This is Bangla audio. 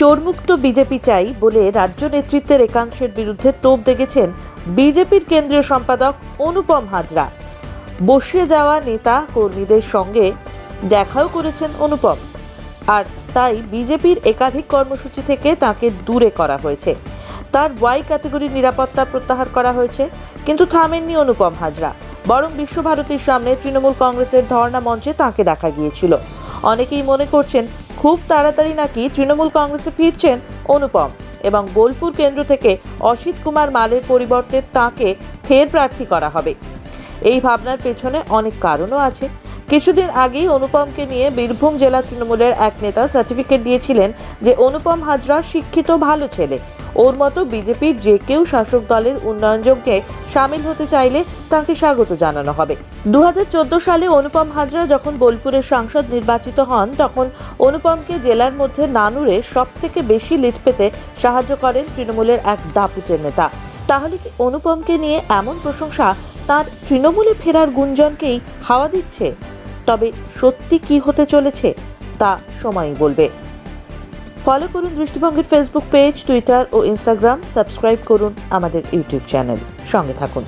চোরমুক্ত বিজেপি চাই বলে রাজ্য নেতৃত্বের একাংশের বিরুদ্ধে তোপ দেখেছেন বিজেপির কেন্দ্রীয় সম্পাদক অনুপম হাজরা। বসিয়ে যাওয়া নেতা কর্মীদের সঙ্গে দেখাও করেছেন অনুপম। আর তাই বিজেপির একাধিক কর্মসূচি থেকে তাকে দূরে করা হয়েছে। তার ওয়াই ক্যাটাগরির নিরাপত্তা প্রত্যাহার করা হয়েছে, কিন্তু থামেননি অনুপম হাজরা। বরং বিশ্বভারতীর সামনে তৃণমূল কংগ্রেসের ধর্ণা মঞ্চে তাকে দেখা গিয়েছিল। অনেকেই মনে করছেন খুব তাড়াতাড়ি নাকি তৃণমূল কংগ্রেসে ফিরছেন অনুপম এবং বোলপুর কেন্দ্র থেকে অসিত কুমার মালের পরিবর্তে তাকে ফের প্রার্থী করা হবে। এই ভাবনার পেছনে অনেক কারণও আছে। কিছুদিন আগেই অনুপমকে নিয়ে বীরভূম জেলা তৃণমূলের এক নেতা সার্টিফিকেট দিয়েছিলেন যে অনুপম হাজরা শিক্ষিত ভালো ছেলে। ওর মতো বিজেপির যে কেউ শাসক দলের উন্নয়নযজ্ঞে সামিল হতে চাইলে তাকে স্বাগত জানানো হবে। দু হাজার চোদ্দ সালে অনুপম হাজরা যখন বোলপুরের সাংসদ নির্বাচিত হন, তখন অনুপমকে জেলার মধ্যে নানুরে সব থেকে বেশি লিড পেতে সাহায্য করেন তৃণমূলের এক দাপুটের নেতা। তাহলে কি অনুপমকে নিয়ে এমন প্রশংসা তার তৃণমূলে ফেরার গুঞ্জনকেই হাওয়া দিচ্ছে? তবে সত্যি কি হতে চলেছে, তা সময়ই বলবে। ফলো করুন দৃষ্টিভঙ্গির ফেসবুক পেজ টুইটার ও ইনস্টাগ্রাম সাবস্ক্রাইব করুন আমাদের ইউটিউব চ্যানেল সঙ্গে থাকুন।